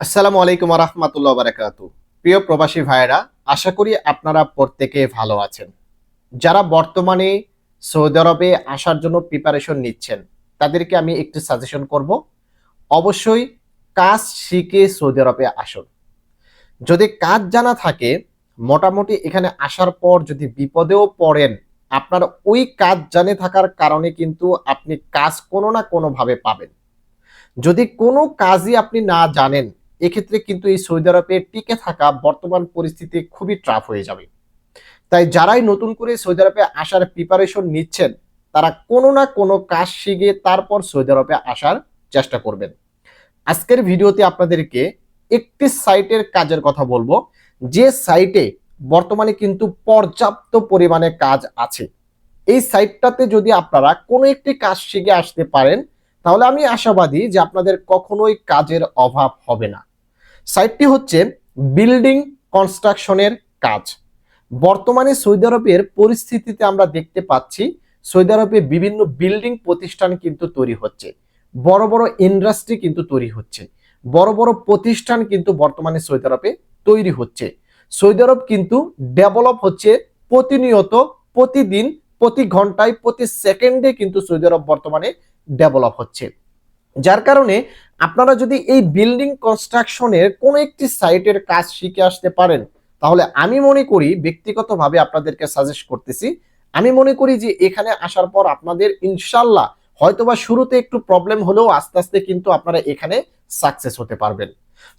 আসসালামু আলাইকুম রহমতুল্লাহ বারাকাতু প্রিয় প্রবাসী ভাইয়েরা, আশা করি আপনারা প্রত্যেকে ভালো আছেন। যারা বর্তমানে সৌদি আরবে আসার জন্য প্রিপারেশন নিচ্ছেন, তাদেরকে আমি একটু সাজেশন করব। অবশ্যই কাজ শিখে সৌদি আরবে আসুন। যদি কাজ জানা থাকে, মোটামুটি এখানে আসার পর যদি বিপদেও পড়েন, আপনার ওই কাজ জানে থাকার কারণে কিন্তু আপনি কাজ কোনো না কোনোভাবে পাবেন। যদি কোনো কাজই আপনি না জানেন এক্ষেত্রে কিন্তু এই সৌদি আরবে টিকে থাকা বর্তমান পরিস্থিতি খুবই ট্রাফ হয়ে যাবে। তাই যারাই নতুন করে সৌদি আরবে আসার প্রিপারেশন নিচ্ছেন, তারা কোনো না কোনো কাজ শিখে তারপর সৌদি আরবে আসার চেষ্টা করবেন। আজকের ভিডিওতে আপনাদেরকে একটি সাইটের কাজের কথা বলব। যে সাইটে বর্তমানে কিন্তু পর্যাপ্ত পরিমাণে কাজ আছে। এই সাইটটাতে যদি আপনারা কোনো একটি কাজ শিখে আসতে পারেন, তাহলে আমি আশাবাদী যে আপনাদের কখনোই কাজের অভাব হবে না। সাইটটি হচ্ছে বিল্ডিং কনস্ট্রাকশনের কাজ। বর্তমানে সৌদি আরবের পরিস্থিতিতে আমরা দেখতে পাচ্ছি, সৌদি আরবে বিভিন্ন বিল্ডিং প্রতিষ্ঠান কিন্তু তৈরি হচ্ছে। বড় বড় ইন্ডাস্ট্রি কিন্তু তৈরি হচ্ছে। বড় বড় প্রতিষ্ঠান কিন্তু বর্তমানে সৌদি আরবে তৈরি হচ্ছে। সৌদি আরব কিন্তু ডেভেলপ হচ্ছে প্রতিনিয়ত, প্রতিদিন, প্রতি ঘন্টায়, প্রতি সেকেন্ডে কিন্তু সৌদি আরব বর্তমানে ডেভেলপ হচ্ছে। যার কারণে আপনারা যদি এই বিল্ডিং কনস্ট্রাকশনের কোনো একটি সাইটের কাজ শিখে আসতে পারেন, তাহলে আমি মনে করি ব্যক্তিগতভাবে আপনাদেরকে সাজেস্ট করতেছি। আমি মনে করি যে এখানে আসার পর আপনাদের ইনশাল্লাহ হয়তোবা শুরুতে একটু প্রবলেম হলেও আস্তে আস্তে কিন্তু আপনারা এখানে সাকসেস হতে পারবেন।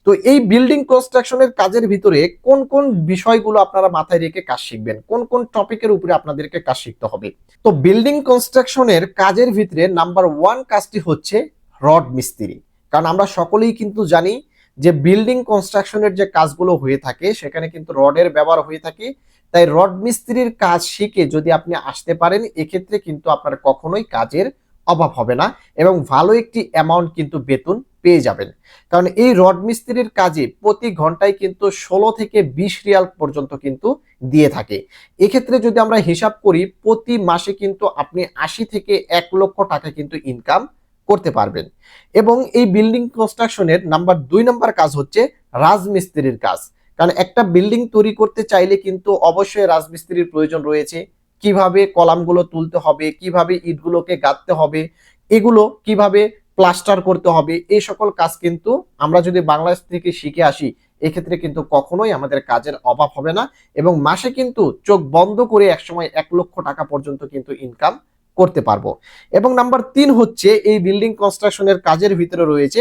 তো এই বিল্ডিং কনস্ট্রাকশনের কাজের ভিতরে কোন কোন বিষয়গুলো আপনারা মাথায় রেখে কাজ শিখবেন? কোন কোন টপিকের উপরে আপনাদেরকে কাজ শিখতে হবে? তো বিল্ডিং কনস্ট্রাকশনের কাজের ভিতরে নাম্বার ওয়ান কাজটি হচ্ছে রড মিস্ত্রি। কারণ আমরা সকলেই কিন্তু জানি যে বিল্ডিং কনস্ট্রাকশনের যে কাজগুলো হয়ে থাকে, সেখানে কিন্তু রডের ব্যবহার হয়ে থাকে। তাই রড মিস্ত্রির কাজ শিখে যদি আপনি আসতে পারেন, এক্ষেত্রে কিন্তু আপনার কখনোই কাজের অভাব হবে না এবং ভালো একটি অ্যামাউন্ট কিন্তু বেতন পেয়ে যাবেন। কারণ এই রড মিস্ত্রির কাজে প্রতি ঘন্টায় কিন্তু ষোলো থেকে বিশ রিয়াল পর্যন্ত কিন্তু দিয়ে থাকে। এক্ষেত্রে যদি আমরা হিসাব করি, প্রতি মাসে কিন্তু আপনি আশি থেকে এক লক্ষ টাকা কিন্তু ইনকাম করতে পারবেন। এবং এই বিল্ডিং কনস্ট্রাকশনের নাম্বার দুই নাম্বার কাজ হচ্ছে রাজমিস্ত্রির কাজ। কারণ একটা বিল্ডিং তৈরি করতে চাইলে কিন্তু অবশ্যই রাজমিস্ত্রির প্রয়োজন রয়েছে। কীভাবে কলামগুলো তুলতে হবে, কীভাবে ইটগুলোকে গাঁথতে হবে, এগুলো কীভাবে প্লাস্টার করতে হবে, এই সকল কাজ কিন্তু আমরা যদি বাংলাদেশ থেকে শিখে আসি, এক্ষেত্রে কিন্তু কখনোই আমাদের কাজের অভাব হবে না। এবং মাসে কিন্তু চোখ বন্ধ করে একসময় এক লক্ষ টাকা পর্যন্ত কিন্তু ইনকাম করতে পারব। এবং নাম্বার তিন হচ্ছে এই বিল্ডিং কনস্ট্রাকশনের কাজের ভিতরে রয়েছে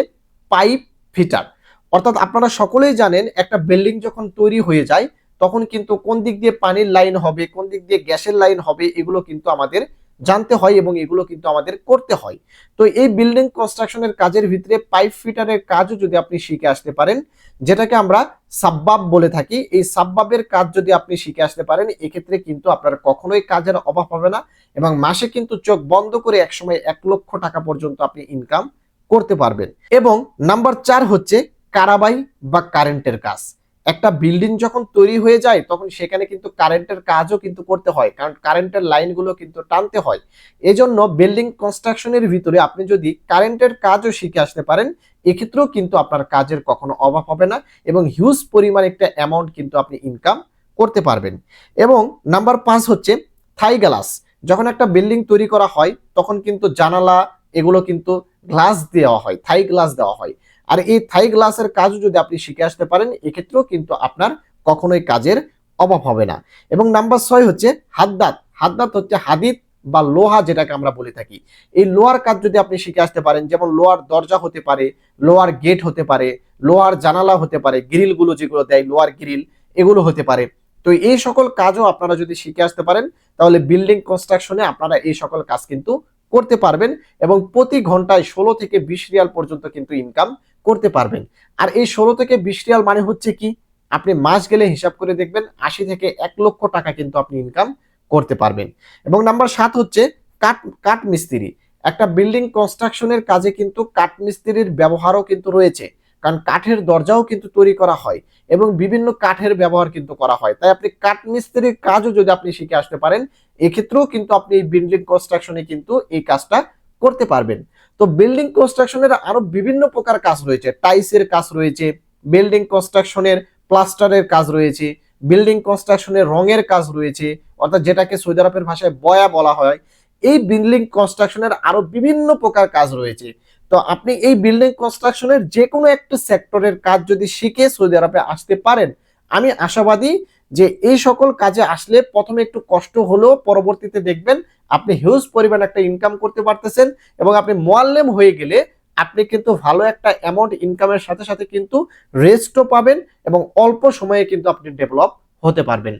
পাইপ ফিটার অর্থাৎ আপনারা সকলেই জানেন একটা বিল্ডিং যখন তৈরি হয়ে যায়, তখন কিন্তু কোন দিক দিয়ে পানির লাইন হবে, কোন দিক দিয়ে গ্যাসের লাইন হবে, এগুলো কিন্তু আমাদের জানতে হয় এবং এগুলো কিন্তু আমাদের করতে হয়। তো এই বিল্ডিং কনস্ট্রাকশনের কাজের ভিতরে পাইপ ফিটারের কাজও যদি আপনি শিখে আসতে পারেন, যেটাকে আমরা সাব্বাব বলে থাকি, এই সাব্বাবের কাজ যদি আপনি শিখে আসতে পারেন, এক্ষেত্রে কিন্তু আপনার কখনোই কাজের অভাব হবে না এবং মাসে কিন্তু চোখ বন্ধ করে একসময় এক লক্ষ টাকা পর্যন্ত আপনি ইনকাম করতে পারবেন। এবং নাম্বার চার হচ্ছে কারাবাই বা কারেন্টের কাজ। একটা বিল্ডিং যখন তৈরি হয়ে যায়, তখন সেখানে কিন্তু কারেন্টের কাজও কিন্তু করতে হয়। কারণ কারেন্টের লাইনগুলো কিন্তু টানতে হয়। এজন্য বিল্ডিং কনস্ট্রাকশনের ভিতরে আপনি যদি কারেন্টের কাজও শিখে আসতে পারেন, এক্ষেত্রেও কিন্তু আপনার কাজের কখনো অভাব হবে না এবং হিউজ পরিমাণ একটা অ্যামাউন্ট কিন্তু আপনি ইনকাম করতে পারবেন। এবং নাম্বার পাঁচ হচ্ছে থাই গ্লাস যখন একটা বিল্ডিং তৈরি করা হয়, তখন কিন্তু জানালা, এগুলো কিন্তু গ্লাস দেওয়া হয় থাই গ্লাস দেওয়া হয়। আর এই থাই গ্লাসের কাজও যদি আপনি শিখে আসতে পারেন, এক্ষেত্রেও কিন্তু আপনার কখনোই কাজের অভাব হবে না। এবং নাম্বার ছয় হচ্ছে হাদ্দাত। হাদ্দাত হচ্ছে হাদিদ বা লোহা যেটাকে আমরা বলে থাকি। এই লোহার কাজ যদি আপনি শিখে আসতে পারেন, যেমন লোহার দরজা হতে পারে, লোহার গেট হতে পারে, লোহার জানালা হতে পারে, গ্রিলগুলো যেগুলো দেয়, লোহার গ্রিল, এগুলো হতে পারে। তো এই সকল কাজও আপনারা যদি শিখে আসতে পারেন, তাহলে বিল্ডিং কনস্ট্রাকশনে আপনারা এই সকল কাজ কিন্তু করতে পারবেন এবং প্রতি ঘন্টায় ষোলো থেকে বিশ রিয়াল পর্যন্ত কিন্তু ইনকাম করতে পারবেন। আর এই ষোলো থেকে বিশ রিয়াল মানে হচ্ছে কি, আপনি মাস গেলে হিসাব করে দেখবেন আশি থেকে এক লক্ষ টাকা কিন্তু আপনি ইনকাম করতে পারবেন। এবং নাম্বার সাত হচ্ছে কাঠ কাঠ মিস্ত্রি। একটা বিল্ডিং কনস্ট্রাকশনের কাজে কিন্তু কাঠ মিস্ত্রির ব্যবহারও কিন্তু রয়েছে। কারণ কাঠের দরজাও কিন্তু তৈরি করা হয় এবং বিভিন্ন কাঠের ব্যবহার কিন্তু করা হয়। তাই আপনি কাঠ মিস্ত্রির কাজও যদি আপনি শিখে আসতে পারেন, এক্ষেত্রেও কিন্তু আপনি এই বিল্ডিং কনস্ট্রাকশনে কিন্তু এই কাজটা করতে পারবেন। তো বিল্ডিং কনস্ট্রাকশনের আরও বিভিন্ন প্রকার কাজ রয়েছে। টাইসের কাজ রয়েছে বিল্ডিং কনস্ট্রাকশনের প্লাস্টারের কাজ রয়েছে বিল্ডিং কনস্ট্রাকশনের রঙের কাজ রয়েছে, অর্থাৎ যেটাকে সৌদি আরবের ভাষায় বয়া বলা হয়। এই বিল্ডিং কনস্ট্রাকশনের আরও বিভিন্ন প্রকার কাজ রয়েছে। তো আপনি এই বিল্ডিং কনস্ট্রাকশনের যে কোনো একটা সেক্টরের কাজ যদি শিখে সৌদি আরবে আসতে পারেন, আমি আশাবাদী যে এই সকল কাজে আসলে প্রথমে একটু কষ্ট হলেও পরবর্তীতে দেখবেন আপনি হিউজ পরিমাণ একটা ইনকাম করতে পারতেছেন এবং আপনি মোয়াল্লেম হয়ে গেলে আপনি কিন্তু ভালো একটা অ্যামাউন্ট ইনকামের সাথে সাথে কিন্তু রেস্টও পাবেন এবং অল্প সময়ে কিন্তু আপনি ডেভেলপ হতে পারবেন।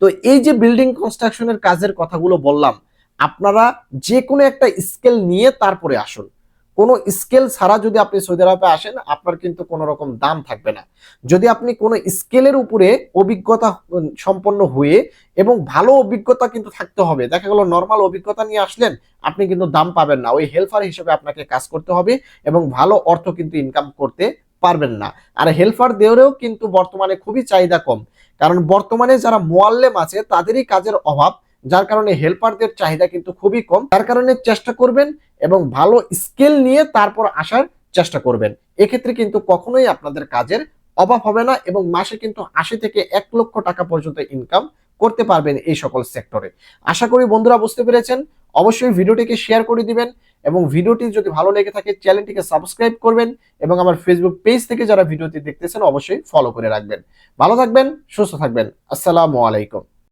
তো এই যে বিল্ডিং কনস্ট্রাকশনের কাজের কথাগুলো বললাম, আপনারা যে কোনো একটা স্কেল নিয়ে তারপরে আসুন। কোনো স্কেল ছাড়া যদি আপনি সৌদি আরবে আসেন, আপনার কিন্তু কোনো রকম দাম থাকবে না। যদি আপনি কোনো স্কেলের উপরে অভিজ্ঞতা সম্পন্ন হয়ে এবং ভালো অভিজ্ঞতা কিন্তু থাকতে হবে, দেখা গেল নর্মাল অভিজ্ঞতা নিয়ে আসলেন, আপনি কিন্তু দাম পাবেন না। ওই হেল্পার হিসেবে আপনাকে কাজ করতে হবে এবং ভালো অর্থ কিন্তু ইনকাম করতে পারবেন না। আর হেল্পার দেওয়ারেও কিন্তু বর্তমানে খুবই চাহিদা কম। কারণ বর্তমানে যারা মোয়াল্লেম আছে, তাদেরই কাজের অভাব, যার কারণে হেল্পারদের চাহিদা কিন্তু খুবই কম। তার কারণে চেষ্টা করবেন এবং ভালো স্কিল নিয়ে তারপর আসার চেষ্টা করবেন। এক্ষেত্রে কিন্তু কখনোই আপনাদের কাজের অভাব হবে না এবং মাসে কিন্তু আশি থেকে এক লক্ষ টাকা পর্যন্ত ইনকাম করতে পারবেন এই সকল সেক্টরে আশা করি বন্ধুরা বুঝতে পেরেছেন। অবশ্যই ভিডিওটিকে শেয়ার করে দিবেন এবং ভিডিওটি যদি ভালো লেগে থাকে চ্যানেলটিকে সাবস্ক্রাইব করবেন এবং আমার ফেসবুক পেজ থেকে যারা ভিডিওটি দেখতেছেন অবশ্যই ফলো করে রাখবেন। ভালো থাকবেন, সুস্থ থাকবেন। আসসালামু আলাইকুম।